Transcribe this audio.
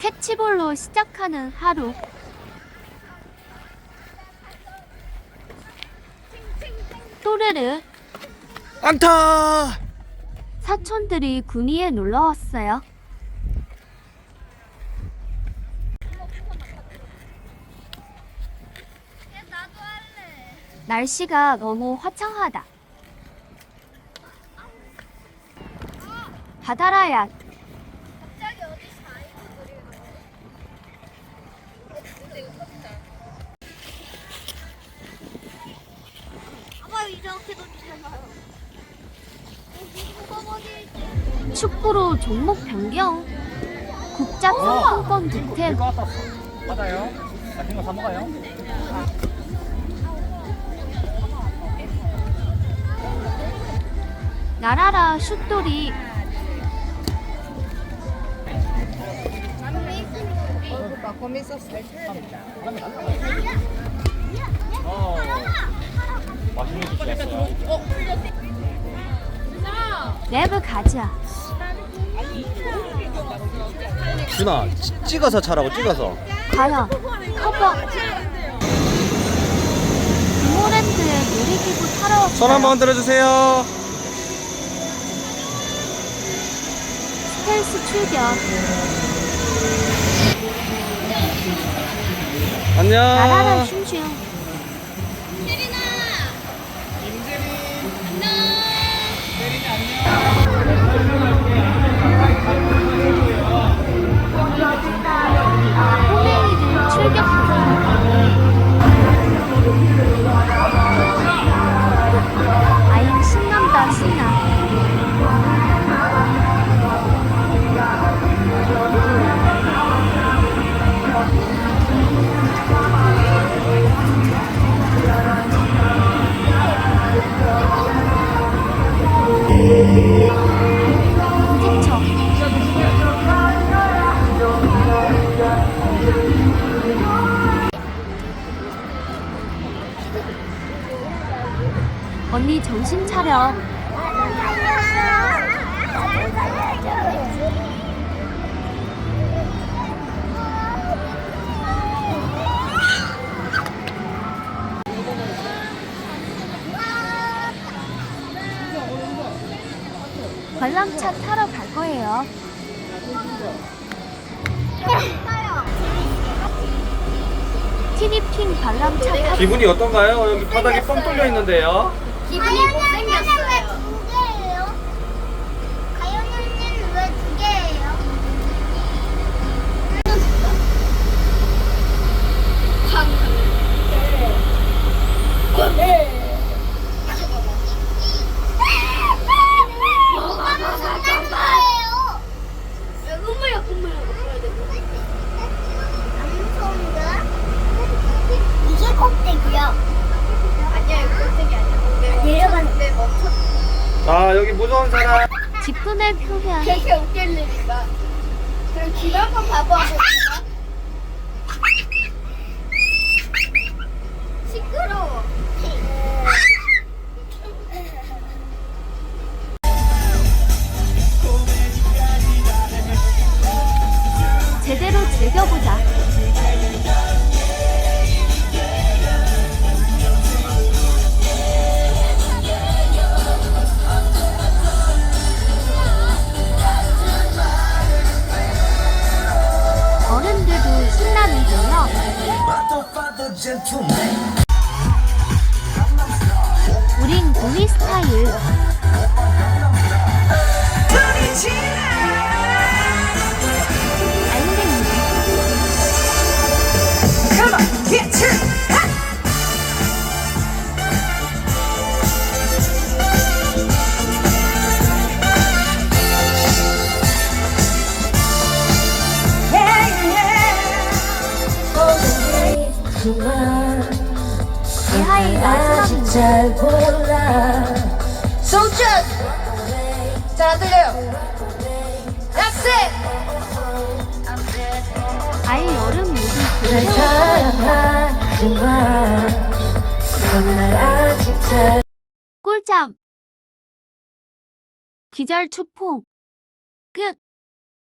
캐치볼로 시작하는 하루. 또르르 안타! 사촌들이 군위에 놀러 왔어요. 날씨가 너무 화창하다. 바다라야 이렇게 축구로 종목 변경. 국자 상품권 득템. 이거. 받아요. 맛있는 거사 먹어요. 나라라 슛돌이 어. 랩을 가자. 준아, 찌- 찍어서 차라고 찍어서. 과연 커버. 이모랜드에 놀이기구 타러 왔어요. 손 한번 들어주세요. 스텔스 출격. 나라라 안녕. 슝슝. 꼬맹이 언니 정신 차려. 관람차 타러 갈 거예요. 티니핑 관람차 타 기분이 어떤가요? 여기 바닥이 뻥 뚫려 있는데요. 기분이 못생겼어요 왜두 개예요? 가연 언니는 왜 두 개예요? 뭐가 무슨 거예요? 왜 눈물이야 눈물이야 안 무서운데? 이게 꼭대기야 아니야 이거 꼭대기 아니야 내려가는데 멈춰 자, 여기 무서운 사람. 기쁨의 표현. 되게 웃길 일이다 그럼 길 한번 봐봐 시끄러워 제대로 즐겨보자. 真出卖 하의 마지막입니다. 잘 몰라 송춘 잘안 들려요 약세 아이 여름 모두 날. 사랑하지만 넌날 아직 잘 꿀잠. 기절 추풍. 끝.